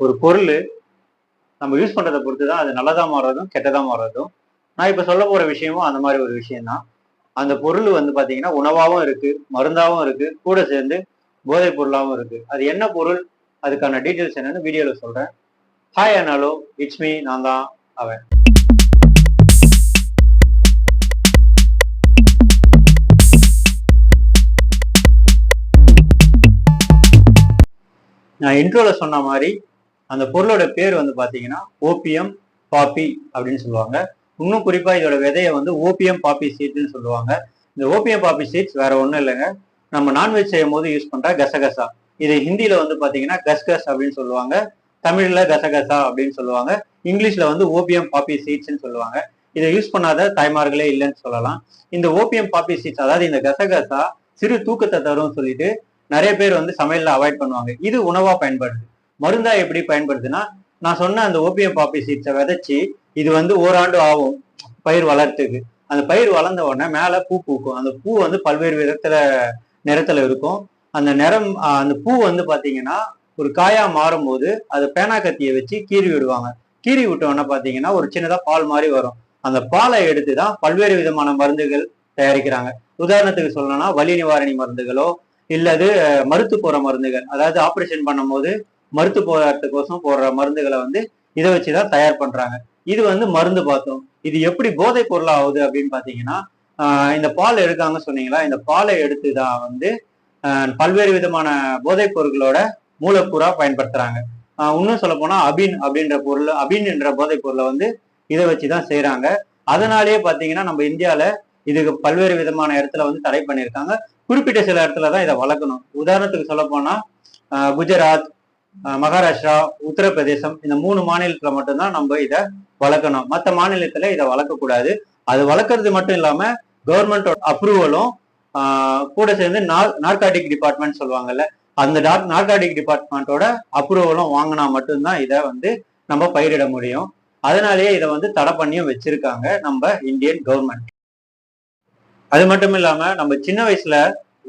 ஒரு பொருள் நம்ம யூஸ் பண்ணுறதை பொறுத்து தான் அது நல்லதாக மாறுறதும் கெட்டதாக மாறுறதும். நான் இப்போ சொல்ல போகிற விஷயமும் அந்த மாதிரி ஒரு விஷயம் தான் அந்த பொருள் வந்து பார்த்தீங்கன்னா உணவாகவும் இருக்குது மருந்தாகவும் இருக்குது கூட சேர்ந்து போதைப் பொருளாகவும் இருக்குது அது என்ன பொருள்? அதுக்கான டீட்டெயில்ஸ் என்னன்னு வீடியோவில் சொல்கிறேன் ஹாய் அனாலோ இட்ஸ் மீ நான் தான் அவன். நான் இன்ட்ரோவில் சொன்ன மாதிரி அந்த பொருளோட பேர் வந்து பாத்தீங்கன்னா ஓபியம் பாப்பி அப்படின்னு சொல்லுவாங்க. இன்னும் குறிப்பா இதோட விதையை வந்து ஓபியம் பாப்பி சீட்னு சொல்லுவாங்க. இந்த ஓபியம் பாப்பி சீட்ஸ் வேற ஒண்ணும் இல்லைங்க. நம்ம நான்வெஜ் செய்யும் போது யூஸ் பண்ற கசகசா. இது ஹிந்தியில வந்து பாத்தீங்கன்னா கஸ்கஸ் அப்படின்னு சொல்லுவாங்க. தமிழ்ல கசகசா அப்படின்னு சொல்லுவாங்க. இங்கிலீஷ்ல வந்து ஓபியம் பாப்பி சீட்ஸ்ன்னு சொல்லுவாங்க. இதை யூஸ் பண்ணாத தாய்மார்களே இல்லைன்னு சொல்லலாம். இந்த ஓபியம் பாப்பி சீட்ஸ் அதாவது இந்த கசகசா சிறு தூக்கத்தை தரும்னு சொல்லிட்டு நிறைய பேர் வந்து சமையல்ல அவாய்ட் பண்ணுவாங்க. இது உணவா பயன்படுது. மருந்தா எப்படி பயன்படுதுன்னா நான் சொன்ன அந்த ஓபியம் பாப்பி சீட்ஸை விதைச்சி இது வந்து ஓராண்டு ஆகும் பயிர் வளர்த்துக்கு. அந்த பயிர் வளர்ந்த உடனே மேல பூ பூக்கும். அந்த பூ வந்து பல்வேறு விதத்துல நிறத்துல இருக்கும். அந்த நிறம் அந்த பூ வந்து பாத்தீங்கன்னா ஒரு காயா மாறும்போது அது பேனா கத்தியை வச்சு கீறி விடுவாங்க. கீறி விட்டோன்னா பாத்தீங்கன்னா ஒரு சின்னதா பால் மாதிரி வரும். அந்த பாலை எடுத்து தான் பல்வேறு விதமான மருந்துகள் தயாரிக்கிறாங்க. உதாரணத்துக்கு சொல்லணும்னா வலி நிவாரணி மருந்துகளோ இல்லது மருத்து போற மருந்துகள். அதாவது ஆப்ரேஷன் பண்ணும்போது மருத்து போராட்டத்துக்கோசம் போடுற மருந்துகளை வந்து இதை வச்சுதான் தயார் பண்றாங்க. இது வந்து மருந்து பார்த்தோம். இது எப்படி போதைப் பொருள் ஆகுது அப்படின்னு பாத்தீங்கன்னா ஆஹ் இந்த பால் எடுக்காங்க சொன்னீங்களா? இந்த பாலை எடுத்து தான் வந்து ஆஹ் பல்வேறு விதமான போதைப் பொருட்களோட மூலக்கூறா பயன்படுத்துறாங்க. இன்னும் சொல்ல போனா அபின் அப்படின்ற பொருள் அபின் என்ற போதைப் பொருளை வந்து இதை வச்சுதான் செய்யறாங்க அதனாலேயே பாத்தீங்கன்னா நம்ம இந்தியால இதுக்கு பல்வேறு விதமான இடத்துல வந்து தடை பண்ணியிருக்காங்க. குறிப்பிட்ட சில இடத்துல தான் இதை வளர்க்கணும். உதாரணத்துக்கு சொல்ல போனா ஆஹ் குஜராத் மகாராஷ்டிரா உத்தரப்பிரதேசம் இந்த மூணு மாநிலத்துல மட்டும்தான் நம்ம இதை வளர்க்கணும். மற்ற மாநிலத்துல இதை வளர்க்கக்கூடாது. அது வளர்க்கறது மட்டும் இல்லாம கவர்மெண்ட் அப்ரூவலும் கூட சேர்ந்து நார்காட்டிக் டிபார்ட்மெண்ட் சொல்லுவாங்கல்ல அந்த நார்காட்டிக் டிபார்ட்மெண்ட்டோட அப்ரூவலும் வாங்கினா மட்டும்தான் இதை வந்து நம்ம பயிரிட முடியும். அதனாலேயே இதை வந்து தடை பண்ணியும் வச்சிருக்காங்க நம்ம இந்தியன் கவர்மெண்ட் அது மட்டும் இல்லாம நம்ம சின்ன வயசுல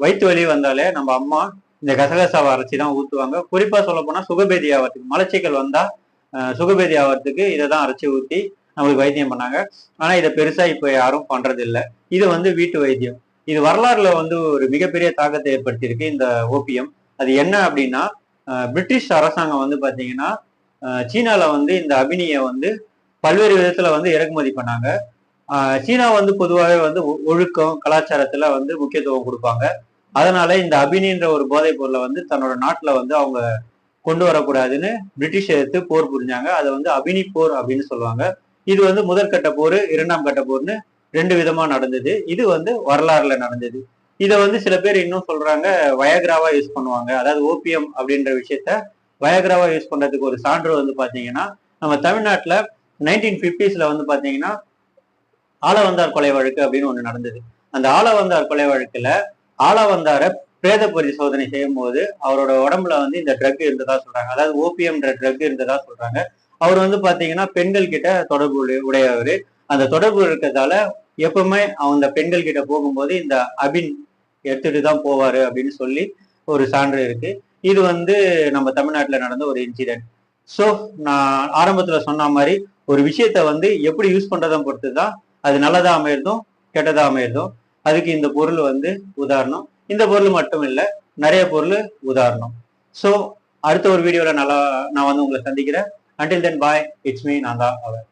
வயிற்று வலி வந்தாலே நம்ம அம்மா இந்த கசகசாவை அரைச்சி தான் ஊற்றுவாங்க குறிப்பாக சொல்ல போனால் சுகபேதி ஆகிறதுக்கு மலச்சிக்கல் வந்தால் சுகபேதி ஆகிறதுக்கு இதை தான் அரைச்சி ஊற்றி நம்மளுக்கு வைத்தியம் பண்ணாங்க. ஆனா இதை பெருசாக இப்போ யாரும் பண்ணுறதில்ல இது வந்து வீட்டு வைத்தியம். இது வரலாறுல வந்து ஒரு மிகப்பெரிய தாக்கத்தை ஏற்படுத்தியிருக்கு இந்த ஓபியம். அது என்ன அப்படின்னா பிரிட்டிஷ் அரசாங்கம் வந்து பார்த்தீங்கன்னா சீனாவில் வந்து இந்த அபினியை வந்து பல்வேறு விதத்தில் வந்து இறக்குமதி பண்ணாங்க. சீனா வந்து பொதுவாகவே வந்து ஒழுக்கம் கலாச்சாரத்தில் வந்து முக்கியத்துவம் கொடுப்பாங்க. அதனால இந்த அபினின்ற ஒரு போதைப் பொருளை வந்து தன்னோட நாட்டுல வந்து அவங்க கொண்டு வரக்கூடாதுன்னு பிரிட்டிஷ் எடுத்து போர் புரிஞ்சாங்க. அதை வந்து அபினி போர் அப்படின்னு சொல்லுவாங்க. இது வந்து முதற்கட்ட போர் இரண்டாம் கட்ட போர்னு ரெண்டு விதமா நடந்தது. இது வந்து வரலாறுல நடந்தது. இதை வந்து சில பேர் இன்னும் சொல்றாங்க வயக்ராவா யூஸ் பண்ணுவாங்க. அதாவது ஓபியம் அப்படின்ற விஷயத்த வயக்ராவா யூஸ் பண்றதுக்கு ஒரு சான்று வந்து பாத்தீங்கன்னா நம்ம தமிழ்நாட்டில் நைன்டீன் பிப்டிஸ்ல வந்து பாத்தீங்கன்னா ஆலவந்தார் கொலை வழக்கு அப்படின்னு ஒன்று நடந்தது. அந்த ஆலவந்தார் கொலை வழக்குல ஆலவந்தார பிரேத பரிசோதனை செய்யும் போது அவரோட உடம்புல வந்து இந்த ட்ரக் இருந்ததா சொல்றாங்க. அதாவது ஓபிஎம்ன்ற ட்ரக் இருந்ததா சொல்றாங்க. அவர் வந்து பாத்தீங்கன்னா பெண்கள் கிட்ட தொடர்பு உடையவர். அந்த தொடர்பு இருக்கிறதால எப்பவுமே அந்த பெண்கள் கிட்ட போகும்போது இந்த அபின் எடுத்துட்டு தான் போவாரு அப்படின்னு சொல்லி ஒரு சான்று இருக்கு. இது வந்து நம்ம தமிழ்நாட்டில் நடந்த ஒரு இன்சிடென்ட் ஸோ நான் ஆரம்பத்துல சொன்ன மாதிரி ஒரு விஷயத்த வந்து எப்படி யூஸ் பண்றதை பொறுத்து தான் அது நல்லதா அமையறதும் கெட்டதா அமையறதும் அதுக்கு இந்த பொருள் வந்து உதாரணம். இந்த பொருள் மட்டும் இல்லை நிறைய பொருள் உதாரணம். ஸோ அடுத்த ஒரு வீடியோவில் நல்லா நான் வந்து உங்களை சந்திக்கிறேன். Until then bye it's me நான் தான் அவர்